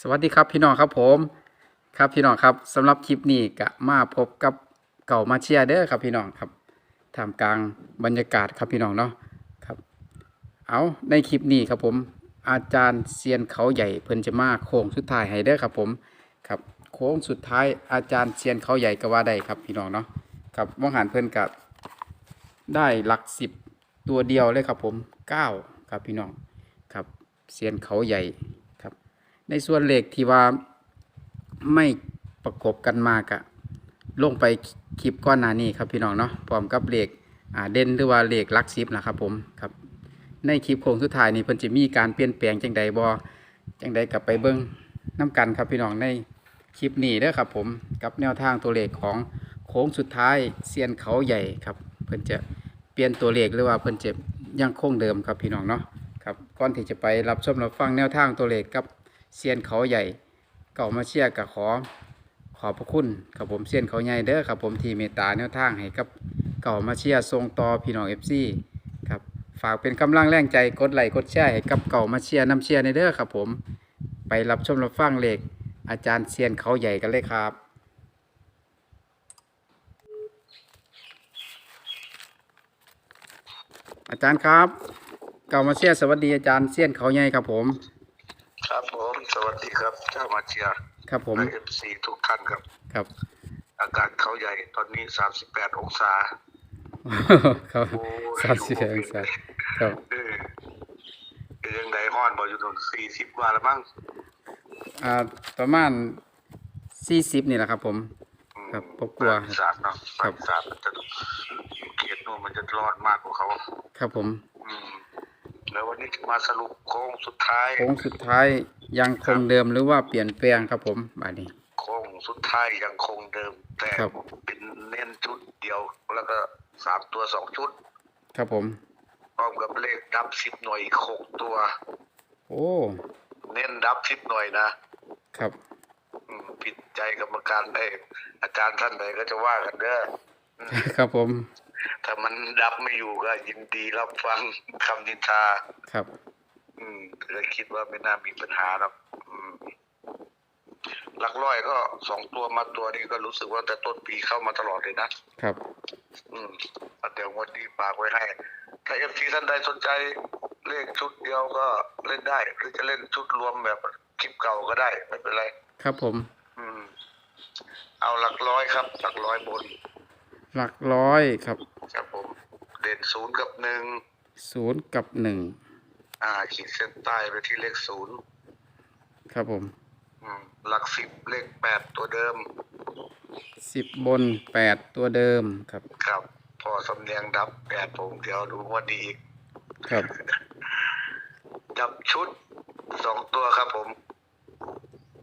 สวัสดีครับพี่น้องครับผมครับพี่น้องครับสำหรับคลิปนี้ก็มาพบกับเก่ามาเชียเด้อครับพี่น้องครับท่ามกลางบรรยากาศครับพี่น้องเนาะครับ เอาในคลิปนี้ครับผม อาจารย์เซียนเขาใหญ่เพิ่นจะมาโค้งสุดท้ายให้เด้อครับผมครับโค้งสุดท้ายอาจารย์เซียนเขาใหญ่ก็ว่าได้ครับพี่น้องเนาะครับว่างหันเพิ่นกับได้หลักสิบตัวเดียวเลยครับผมเก้าครับพี่น้องครับเซียนเขาใหญ่ ในส่วนเหลขที่ว่าไม่ประกบกันมากะลงไปคลิปก้อนหน้านี้ครับพี่น้องเนาะพร้อมกับเหลขอ่าเด่นหรือว่าเหลขหลักสิบนะครับผมครับ ในคลิปโค้งสุดท้ายนี้เพิ่นจะมีการเปลี่ยนแปลงจังใดบ่จังใดกลับไปเบิ่งน้กันครับพี่น้องในคลิปนี้เด้อครับผมกับแนวทางตัวเลขของโค้งสุดท้ายเซียนเขาใหญ่ครับ เพิ่นจะเปลี่ยนตัวเลขหรือว่าเพิ่นจะยังคงเดิมครับพี่น้องเนาะครับก่อนที่จะไปรับชมรับฟังแนวทางตัวเลขกับ เซียนเขาใหญ่เก่ามาเชียร์กับขอขอบพระคุณครับผมเซียนเขาใหญ่เด้อครับผมที่เมตตาแนวทางให้กับเก่ามาเชียร์ส่งต่อพี่น้อง FC ครับฝากเป็นกำลังแรงใจกดไลค์กดแชร์ให้กับเก่ามาเชียร์น้ำเชียร์ในเด้อครับผมไปรับชมรับฟังเลขอาจารย์เซียนเขาใหญ่กันเลยครับอาจารย์ครับ เก่ามาเชียสวัสดีอาจารย์เซียนเขาใหญ่ครับผม ครับผม สวัสดีครับเจ้ามาเชียร์ครับผมเอฟซีทุกท่านครับ ครับ อากาศเขาใหญ่ตอนนี้38องศาครับโอ้ยสามสิบองศาครับเออเป็นยังไงห้อนบออยู่ตรง40กว่าแล้วมั้งอ่าประมาณสี่สิบนี่แหละครับ ผมอืมครับผมกลัวภาคอีสานเนาะครับภาคอีสานมันจะเขตนู้นมันจะร้อนมากกว่าเขาครับผมอืม แล้ววันนี้จะมาสรุปโค้งสุดท้ายโค้งสุดท้ายยังคงเดิมหรือว่าเปลี่ยนแปลงครับผมบาดนี้โค้งสุดท้ายยังคงเดิม แต่ครับเป็นเน้นชุดเดียว แล้วก็สามตัวสองชุด ครับผมพร้อมกับเลขดับสิบหน่วยอีกหกตัว โอ้ เน้นดับสิบหน่วยนะ ครับอืมผิดใจกรรมการได้อาจารย์ท่านใดก็จะว่ากันเด้ออืมครับผมถ้า มันดับไม่อยู่ก็ยินดีรับฟังคำนินทา ครับ อืมเลยคิดว่าไม่น่ามีปัญหาหรอกอืมหลักร้อยก็สองตัวมาตัวนี้ก็รู้สึกว่าแต่ต้นปีเข้ามาตลอดเลยนะ ครับ อืมเดี๋ยวงวันนี้ฝากไว้ให้ ถ้าเอฟซีท่านใดสนใจเลขชุดเดียวก็เล่นได้ หรือจะเล่นชุดรวมแบบคลิปเก่าก็ได้ ไม่เป็นไร ครับผม อืม เอาหลักร้อยครับ หลักร้อยบน หลักร้อยครับ ครับผม เด่นศูนย์กับหนึ่งศูนย์กับหนึ่งอ่า ขีดเส้นใต้ไปที่เลขศูนย์ครับผมอืมหลักสิบเลขแปดตัวเดิม สิบบนแปดตัวเดิมครับ ครับ พอสำเนียงดับแปดผมเดี๋ยวดูว่าดีอีก ครับจับชุดสองตัวครับผม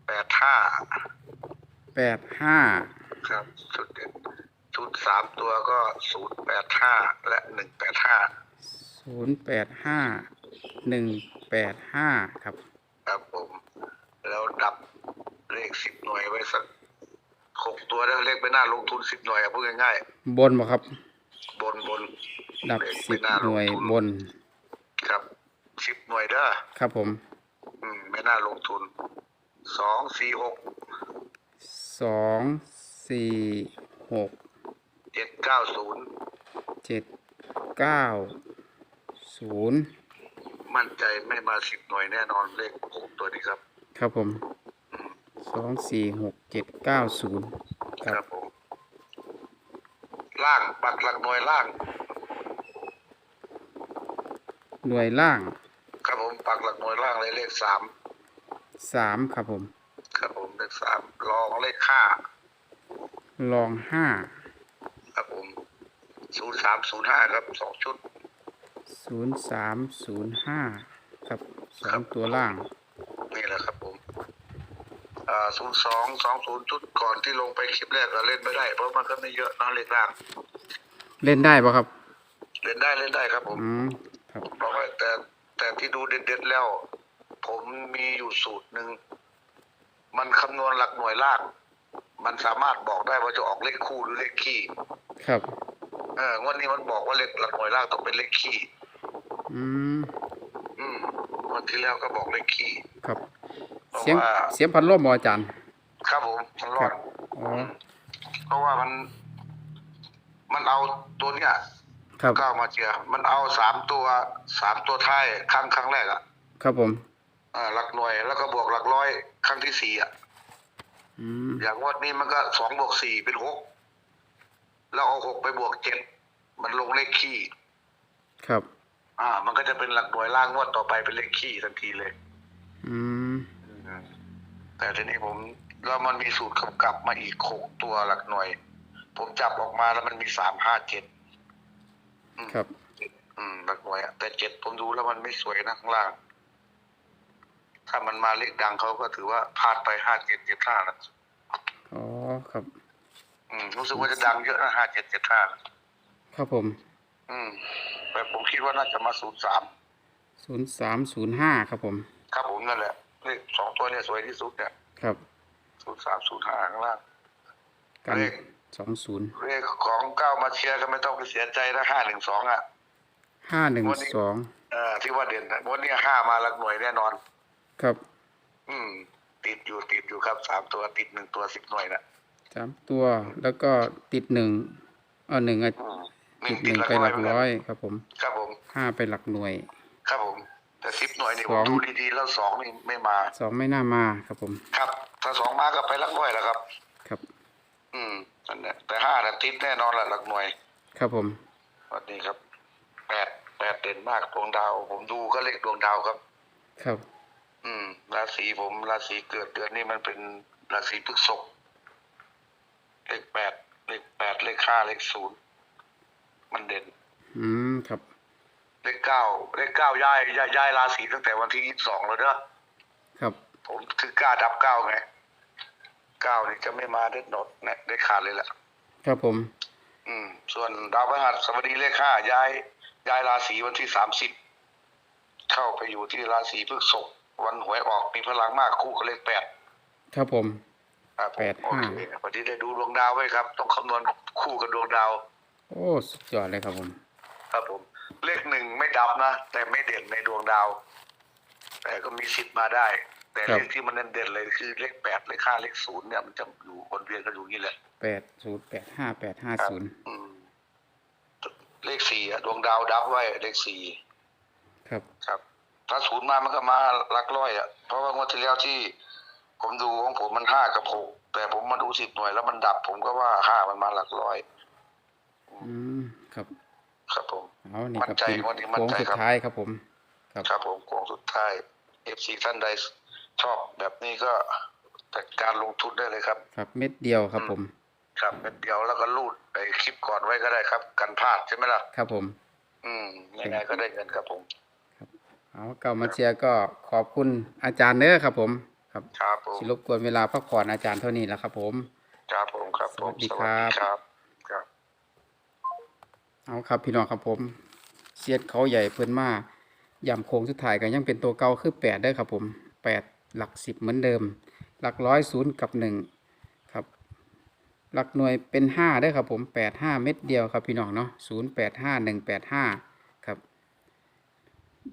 แปดห้าแปดห้าครับ ชุดเด่น ชุดสามตัวก็ศูนย์แปดห้าและหนึ่งแปดห้าศูนย์แปดห้าหนึ่งแปดห้าครับ ครับผม แล้วดับเลขสิบหน่วยไว้สักหกตัวแล้วเลขไปหน้าลงทุนสิบหน่วยอะพูดง่ายบนบ่ครับ ๆบนบนดับเลขสิไม่บน่าหลน่งวยทุนบน ครับสิบหน่วยเด้อครับผมอืมไม่น่าลงทุนสองสี่หกสองสี่หก เจ็ดเก้าศูนย์เจ็ดเก้าศูนย์มั่นใจไม่มาสิบหน่วยแน่นอนเลขหกตัวนี้ครับ ครับผมสองสี่หกเจ็ดเก้าศูนย์คครัรับบผมล่างปักหลักหน่วยล่างหน่วยล่าง ครับผมปักหลักหน่วยล่างเลยเลขสามสามครับผม ครับผมเลขสามรองเลขห้าลองห้าครับผม ศูนย์สามศูนย์ห้าครับสองชุดศูนย์สามศูนย์ห้าครับสองตัวล่าง นี่แหละครับผมอ่าศูนย์สองสองศูนย์ชุดก่อนที่ลงไปคลิปแรกก็เล่นไม่ได้ เพราะมันก็ไม่เยอะนะเลขล่าง เล่นได้ปะครับ เล่นได้เล่นได้ครับผมอืมครับเพราะว่าแต่แต่ที่ดูเด็ดๆแล้ว ผมมีอยู่สูตรหนึ่งมันคำนวณหลักหน่วยล่าง มันสามารถบอกได้ว่าจะออกเลขคู่หรือเลขคี่ ครับเอองวันนี้มันบอกว่าเลขหลักหน่วยล่างต้องเป็นเลขคี่อืมอืมวันที่แล้วก็บอกเลขคี่ครับ เพราะเสียงว่าเสียงพัดลมบ่อาจารย์ ครับผมมันรอดอ๋อ เพราะว่ามัน มันเอาตัวเนี้ยครับ ก้าวมาเชียร์มันเอาสามตัวสามตัวท้ายครั้งครั้งแรกอะครับผม อ่าหลักหน่วยแล้วก็บวกหลักร้อยครั้งที่สี่อะอืม อย่างงวดนี้มันก็สองบวกสี่เป็นหก แล้วเอาหกไปบวกเจ็ดมันลงเลขขี้ ครับ อ่า มันก็จะเป็นหลักหน่วยล่างงวดต่อไปเป็นเลขขี้ทันทีเลย อืม แต่ทีนี้ผมแล้วมันมีสูตรกำกับมาอีกหกตัวหลักหน่วย ผมจับออกมาแล้วมันมีสามห้าเจ็ดครับ อืมหลักหน่วยอะแต่เจ็ดผมดูแล้วมันไม่สวยนะข้างล่าง ถ้ามันมาเลขดังเขาก็ถือว่าพลาดไปห้าเจ็ดเจ็ดห้านะอ๋อครับ อืมรู้สึกว่าจะดังเยอะนะห้าเจ็ดเจ็ดห้าครับผม อืมแต่ผมคิดว่าน่าจะมาศูนย์สามศูนย์สามศูนย์ห้าครับผม ครับผมนั่นแหละเลขสองตัวเนี่ยสวยที่สุดเนี่ยครับศูนย์สามศูนย์ห้าข้างล่างกันเลขสองศูนย์เลขของเก้ามาเชียร์ก็ไม่ต้องไปเสียใจนะห้าหนึ่งสองอะห้าหนึ่งสองเอ่อที่ว่าเด่นนะวันนี้ห้ามาหลักหน่วยแน่นอน ครับ อืม ติดอยู่ติดอยู่ครับสามตัวติดหนึ่งตัวสิบหน่วยนะ สามตัวแล้วก็ติดหนึ่งเอาหนึ่งอะอืมติดหนึ่งไปหลักร้อยครับผมครับผม ห้าไปหลักหน่วย ครับผม แต่สิบหน่วยนี่สผอมงดูดีๆแล้วสองนี่ไม่มา สองไม่น่ามาครับผมครับ ถ้าสองมาก็ไปหลักร้อยแล้วครับ ครับ อืมนั่นแหละแต่ห้าน่ะติดแน่นอนแหละหลักหน่วยครับผมวันนี้ครับแปดแปดเด่นมากดวงดาว ผมดูก็เลขดวงดาวครับ ครับ อืม ราศีผม ราศีเกิดเดือนนี้มันเป็นราศีพฤษภ เลขแปดเลขแปดเลขห้าเลขศูนย์มันเด่น อืมครับ เลขเก้าเลขเก้าย้ายย้ายย้ายราศีตั้งแต่วันที่ยี่สิบสองแล้วเนอะครับ ผมคือกล้าดับเก้าไงเก้านี่จะไม่มาเด็ดหนดเนี่ยได้ขาดเลยแหละครับผม อืม ส่วนดาวพฤหัสบดีเลขห้าย้าย ย้ายราศีวันที่สามสิบเข้าไปอยู่ที่ราศีพฤษภวันหวยออกมีพลังมากคู่กับเลขแปดครับผม ครับผมแปดห้า โอเควันนี้ได้ดูดวงดาวไว้ครับ ต้องคำนวณคู่กับดวงดาว โอ้สุดยอดเลยครับผม ครับผม เลขหนึ่งไม่ดับนะ แต่ไม่เด่นในดวงดาว แต่ก็มีสิทธิ์มาได้ แต่ครับเลขที่มันเด่นๆเลยคือเลขแปดเลขห้าเลขศูนย์เนี่ยมันจะอยู่วนเวียนกันอยู่อย่างนี้แหละ แปดศูนย์แปดห้าแปดห้าครับศูนย์อืม เลขสี่อะดวงดาวดับไว้ เลขสี่ครับ ครับ ถ้าศูนย์มามันก็มาหลักร้อยอะเพราะว่างวดที่แล้วที่ ผมดูของผมมันห้ากับหกแต่ผมมาดูสิบหน่วย แล้วมันดับ ผมก็ว่าห้ามันมาหลักร้อย อืมครับ ครับผมเอานี่ครับมั่นใจเป็นวันนี้มั่นโค้งใจสุดครับท้ายครับผม ครับครับผมโค้งสุดท้ายเอฟซีท่านใดชอบแบบนี้ก็จัดการลงทุนได้เลยครับ ครับ เม็ดเดียวครับผม ครับเป็นเดียวแล้วก็รูดไปคลิปก่อนไว้ก็ได้ครับ กันพลาดใช่ไหมล่ะครับผม อืมยังไงก็ได้เงินครับผมเอาเก่ามาเชียร์ก็ขอบคุณอาจารย์เด้อครับผม ครับครับผมสิรบกวนเวลาพักผ่อนอาจารย์เท่านี้แล้วครับ ผม ครับผมครับผมสวัสดีครับครับครับ เอาครับ พี่น้องครับผมเสียดเขาใหญ่เพิ่นมาย่ำโค้งสุดท้ายก็ยังเป็นตัวเก่าคือแปดเด้อครับ ผมแปดหลักสิบเหมือนเดิม หลักร้อยศูนย์กับหนึ่งครับ หลักหน่วยเป็นห้าเด้อครับ ผมแปดห้าเม็ดเดียวครับ พี่น้องเนาะศูนย์แปดห้าหนึ่งแปดห้าครับ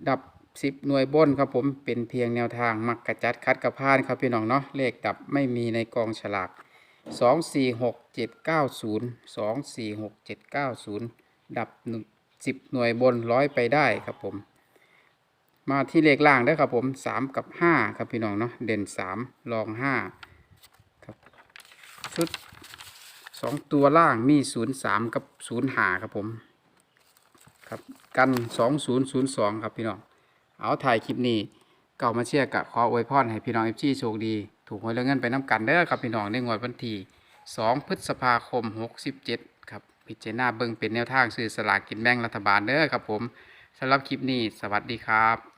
ดับ สิบหน่วยบนครับผมเป็นเพียงแนวทางมักกระจัดคัดกระพานครับพี่น้องเนาะเลขดับไม่มีในกองฉลากสองสี่หกเจ็ดเก้าศูนย์สองสี่หกเจ็ดเก้าศูนย์ดับสิบหน่วยบนร้อยไปได้ครับผม มาที่เลขล่างได้ครับผมสามกับห้าครับพี่น้องเนาะเด่นสามรองห้าครับชุดสองตัวล่างมีศูนย์สามกับศูนย์หาครับผมครับกันสองศูนย์ศูนย์สองครับพี่น้อง เอาถ่ายคลิปนี้เก่ามาเชียร์กะขออวยพรให้พี่น้องเอฟซีโชคดี ถูกหวยแล้วเงินไปน้ำกันเด้อครับพี่น้องในงวดวันที่2พฤษภาคม 67 ครับพิจารณาเบิ่งเป็นแนวทางซื้อสลากกินแบ่งรัฐบาลเด้อครับผมสำหรับคลิปนี้ สวัสดีครับ